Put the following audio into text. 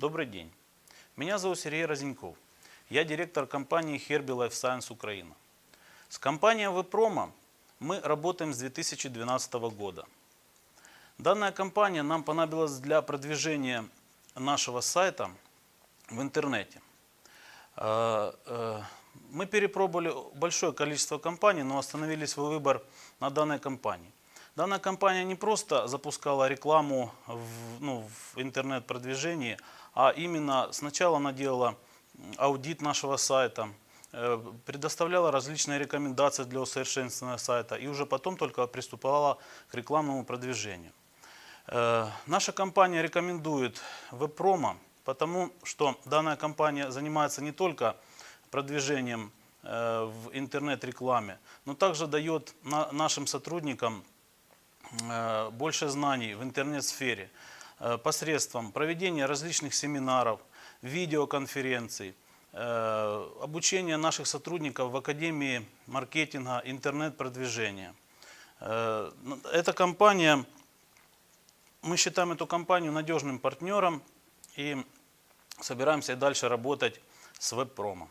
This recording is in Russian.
Добрый день. Меня зовут Сергей Розеньков. Я директор компании Herbie Life Science Украина. С компанией Вепрома мы работаем с 2012 года. Данная компания нам понадобилась для продвижения нашего сайта в интернете. Э, э, Мы перепробовали большое количество компаний, но остановили свой выбор на данной компании. Данная компания не просто запускала рекламу в, ну, в интернет-продвижении, а именно сначала она делала аудит нашего сайта, э, предоставляла различные рекомендации для усовершенствования сайта и уже потом только приступала к рекламному продвижению. Э, Наша компания рекомендует веб-промо, потому что данная компания занимается не только продвижением э, в интернет-рекламе, но также дает на- нашим сотрудникам больше знаний в интернет-сфере э, посредством проведения различных семинаров, видеоконференций, э, обучения наших сотрудников в Академии маркетинга, интернет-продвижения. Э, ну, Эта компания, мы считаем эту компанию надежным партнером и собираемся дальше работать с веб-промо.